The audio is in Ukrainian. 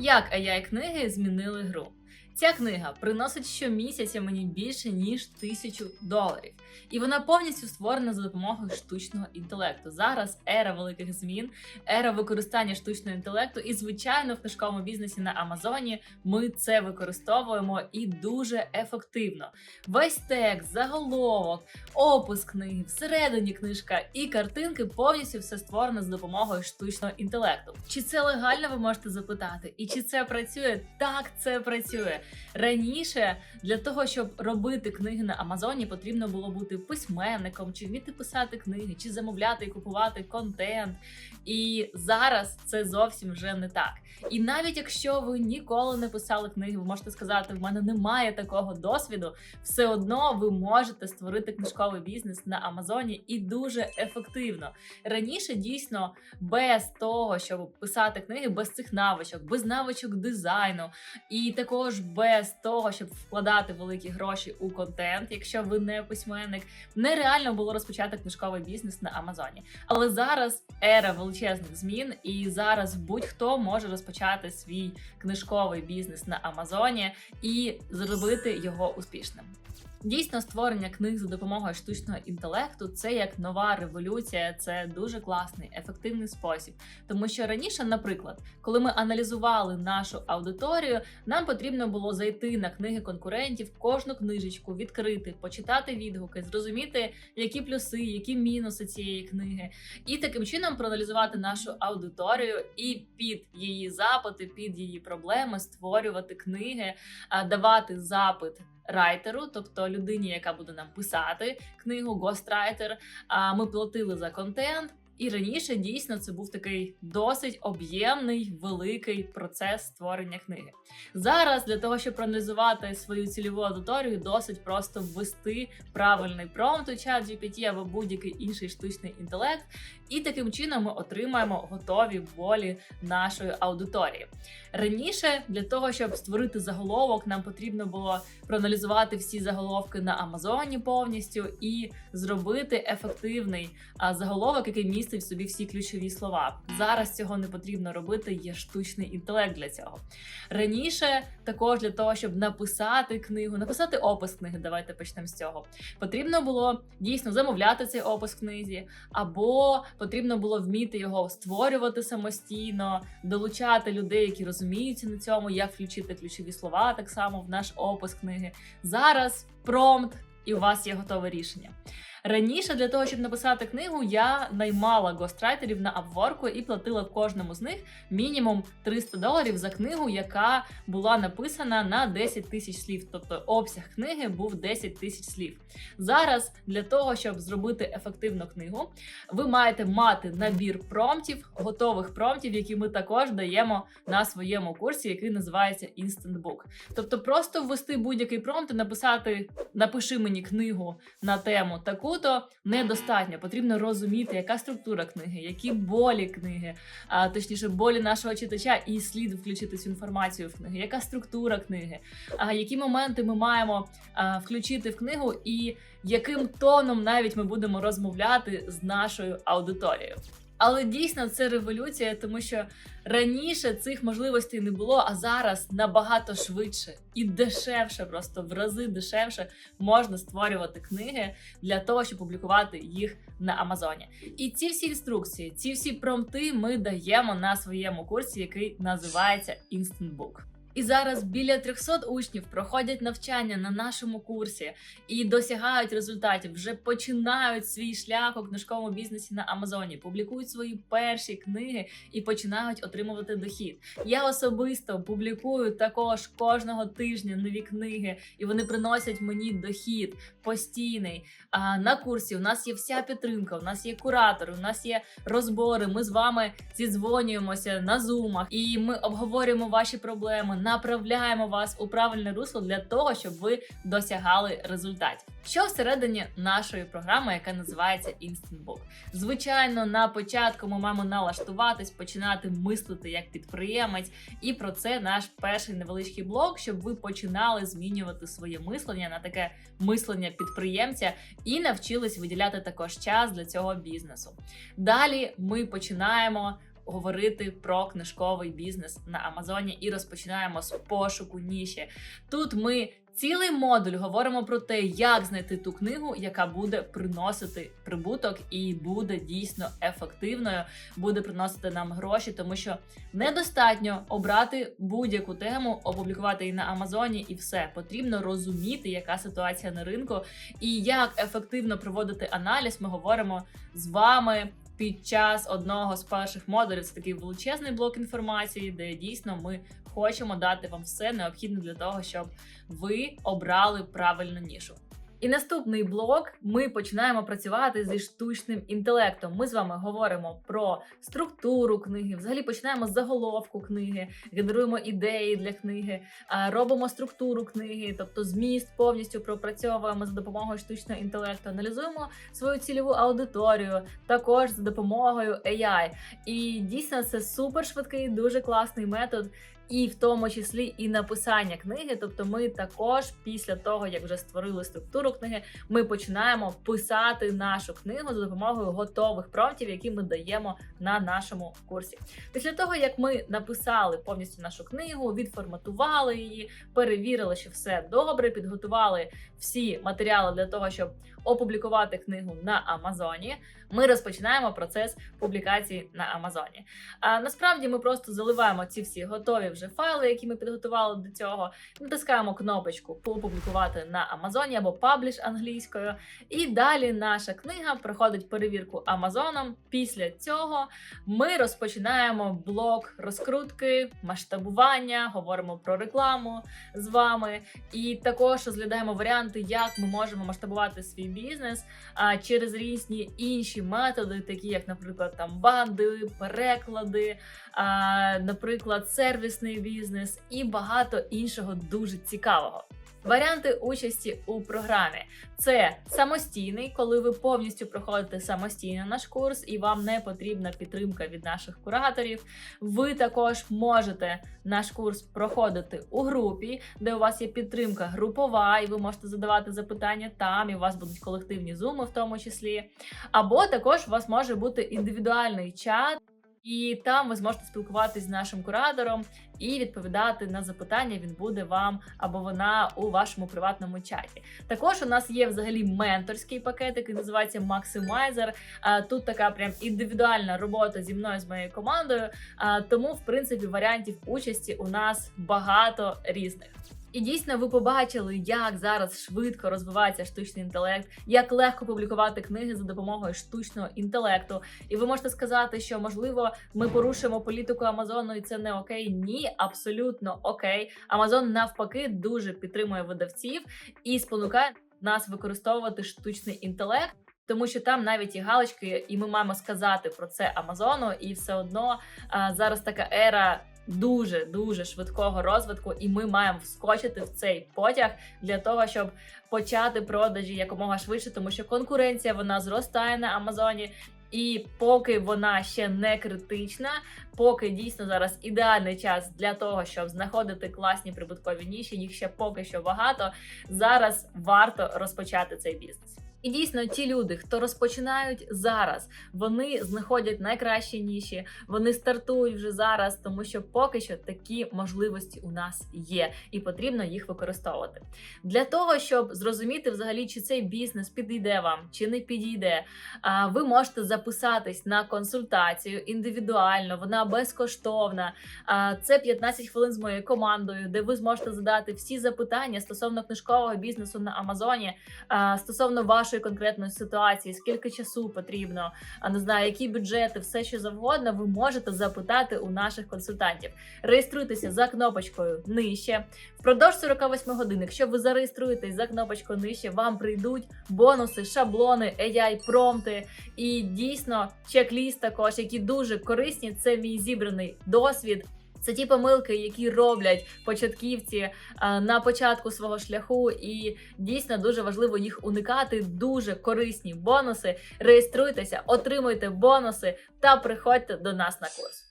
Як AI книги змінили гру? Ця книга приносить щомісяця мені більше ніж тисячу доларів, і вона повністю створена за допомогою штучного інтелекту. Зараз ера великих змін, ера використання штучного інтелекту, і звичайно, в книжковому бізнесі на Амазоні ми це використовуємо і дуже ефективно. Весь текст, заголовок, опис книги, всередині книжка і картинки повністю все створено за допомогою штучного інтелекту. Чи це легально? Ви можете запитати, і чи це працює? Так, це працює. Раніше для того, щоб робити книги на Амазоні, потрібно було бути письменником, чи вміти писати книги, чи замовляти і купувати контент. І зараз це зовсім вже не так. І навіть якщо ви ніколи не писали книги, ви можете сказати, в мене немає такого досвіду, все одно ви можете створити книжковий бізнес на Амазоні і дуже ефективно. Раніше дійсно без того, щоб писати книги, без цих навичок, без навичок дизайну, і також без того, щоб вкладати великі гроші у контент, якщо ви не письменник, нереально було розпочати книжковий бізнес на Амазоні. Але зараз ера величезних змін, і зараз будь-хто може розпочати свій книжковий бізнес на Амазоні і зробити його успішним. Дійсно, створення книг за допомогою штучного інтелекту це як нова революція, це дуже класний, ефективний спосіб. Тому що раніше, наприклад, коли ми аналізували нашу аудиторію, нам потрібно було зайти на книги конкурентів, кожну книжечку відкрити, почитати відгуки, зрозуміти, які плюси, які мінуси цієї книги, і таким чином проаналізувати нашу аудиторію і під її запити, під її проблеми створювати книги, давати запит райтеру, тобто людині, яка буде нам писати книгу, гострайтер. А ми платили за контент. І раніше дійсно це був такий досить об'ємний великий процес створення книги. Зараз для того, щоб проаналізувати свою цільову аудиторію, досить просто ввести правильний промпт у чат GPT або будь-який інший штучний інтелект, і таким чином ми отримаємо готові болі нашої аудиторії. Раніше для того, щоб створити заголовок, нам потрібно було проаналізувати всі заголовки на Амазоні повністю і зробити ефективний заголовок, який містить в собі всі ключові слова. Зараз цього не потрібно робити. Є штучний інтелект для цього. Раніше також для того, щоб написати книгу, написати опис книги. Давайте почнемо з цього. Потрібно було дійсно замовляти цей опис книзі, або потрібно було вміти його створювати самостійно, долучати людей, які розуміються на цьому, як включити ключові слова так само в наш опис книги. Зараз промпт, і у вас є готове рішення. Раніше для того, щоб написати книгу, я наймала гострайтерів на Upwork і платила кожному з них мінімум 300 доларів за книгу, яка була написана на 10 тисяч слів. Тобто обсяг книги був 10 тисяч слів. Зараз для того, щоб зробити ефективну книгу, ви маєте мати набір промптів, готових промптів, які ми також даємо на своєму курсі, який називається Instant Book. Тобто, просто ввести будь-який промпт і написати Напиши мені книгу на тему таку-то недостатньо. Потрібно розуміти, яка структура книги, які болі книги, а точніше, болі нашого читача, і слід включити цю інформацію в книги, яка структура книги, а які моменти ми маємо а, включити в книгу, і яким тоном навіть ми будемо розмовляти з нашою аудиторією. Але дійсно це революція, тому що раніше цих можливостей не було, а зараз набагато швидше і дешевше, просто в рази дешевше можна створювати книги для того, щоб публікувати їх на Амазоні. І ці всі інструкції, ці всі промпти ми даємо на своєму курсі, який називається Instant Book. І зараз біля 300 учнів проходять навчання на нашому курсі і досягають результатів, вже починають свій шлях у книжковому бізнесі на Амазоні, публікують свої перші книги і починають отримувати дохід. Я особисто публікую також кожного тижня нові книги, і вони приносять мені дохід постійний. А на курсі у нас є вся підтримка, у нас є куратори, у нас є розбори. Ми з вами зідзвонюємося на зумах, і ми обговорюємо ваші проблеми, направляємо вас у правильне русло для того, щоб ви досягали результатів. Що всередині нашої програми, яка називається Instant Book? Звичайно, на початку ми маємо налаштуватись, починати мислити як підприємець, і про це наш перший невеличкий блок, щоб ви починали змінювати своє мислення на таке мислення підприємця і навчились виділяти також час для цього бізнесу. Далі ми починаємо говорити про книжковий бізнес на Амазоні і розпочинаємо з пошуку ніші. Тут ми цілий модуль говоримо про те, як знайти ту книгу, яка буде приносити прибуток і буде дійсно ефективною, буде приносити нам гроші, тому що недостатньо обрати будь-яку тему, опублікувати її на Амазоні, і все потрібно розуміти, яка ситуація на ринку і як ефективно проводити аналіз. Ми говоримо з вами. Під час одного з перших модулів це такий величезний блок інформації, де дійсно ми хочемо дати вам все необхідне для того, щоб ви обрали правильну нішу. І наступний блок ми починаємо працювати зі штучним інтелектом. Ми з вами говоримо про структуру книги, взагалі починаємо з заголовку книги, генеруємо ідеї для книги, робимо структуру книги, тобто зміст повністю пропрацьовуємо за допомогою штучного інтелекту, аналізуємо свою цільову аудиторію, також за допомогою AI. І дійсно це супер швидкий, дуже класний метод. І в тому числі і написання книги. Тобто, ми також після того, як вже створили структуру книги, ми починаємо писати нашу книгу за допомогою готових промптів, які ми даємо на нашому курсі. Після того, як ми написали повністю нашу книгу, відформатували її, перевірили, що все добре, підготували всі матеріали для того, щоб опублікувати книгу на Амазоні. Ми розпочинаємо процес публікації на Амазоні. А насправді ми просто заливаємо ці всі готові вже файли, які ми підготували до цього. Натискаємо кнопочку Опублікувати на Амазоні або Пабліш англійською. І далі наша книга проходить перевірку Амазоном. Після цього ми розпочинаємо блок розкрутки, масштабування, говоримо про рекламу з вами, і також розглядаємо варіанти, як ми можемо масштабувати свій бізнес а, через різні інші методи, такі як, наприклад, там банди, переклади, наприклад, сервісний бізнес і багато іншого дуже цікавого. Варіанти участі у програмі це самостійний, коли ви повністю проходите самостійно наш курс, і вам не потрібна підтримка від наших кураторів. Ви також можете наш курс проходити у групі, де у вас є підтримка групова, і ви можете задавати запитання там, і у вас будуть колективні зуми, в тому числі. Або також у вас може бути індивідуальний чат. І там ви зможете спілкуватись з нашим куратором і відповідати на запитання. Він буде вам або вона у вашому приватному чаті. Також у нас є взагалі менторський пакет, який називається Maximizer. Тут така прям індивідуальна робота зі мною з моєю командою. Тому, в принципі, варіантів участі у нас багато різних. І дійсно ви побачили, як зараз швидко розвивається штучний інтелект, як легко публікувати книги за допомогою штучного інтелекту. І ви можете сказати, що можливо ми порушуємо політику Амазону, і це не окей. Ні, абсолютно окей. Амазон навпаки дуже підтримує видавців і спонукає нас використовувати штучний інтелект. Тому що там навіть є галочки, і ми маємо сказати про це Амазону, і все одно а, зараз така ера дуже дуже швидкого розвитку, і ми маємо вскочити в цей потяг для того, щоб почати продажі якомога швидше, тому що конкуренція вона зростає на Амазоні. І поки вона ще не критична, поки дійсно зараз ідеальний час для того, щоб знаходити класні прибуткові ніші, їх ще поки що багато. Зараз варто розпочати цей бізнес. І дійсно, ті люди, хто розпочинають зараз, вони знаходять найкращі ніші, вони стартують вже зараз, тому що поки що такі можливості у нас є, і потрібно їх використовувати. Для того щоб зрозуміти взагалі, чи цей бізнес підійде вам, чи не підійде, ви можете записатись на консультацію індивідуально, вона безкоштовна. Це 15 хвилин з моєю командою, де ви зможете задати всі запитання стосовно книжкового бізнесу на Амазоні, стосовно вашого вашої конкретної ситуації, скільки часу потрібно, а не знаю, які бюджети, все що завгодно, ви можете запитати у наших консультантів. Реєструйтеся за кнопочкою нижче. Впродовж 48 годин, якщо ви зареєструєтесь за кнопочкою нижче, вам прийдуть бонуси, шаблони, AI, промпти і дійсно чек-ліст також, які дуже корисні. Це мій зібраний досвід. Це ті помилки, які роблять початківці на початку свого шляху, і дійсно дуже важливо їх уникати. Дуже корисні бонуси. Реєструйтеся, отримуйте бонуси та приходьте до нас на курс.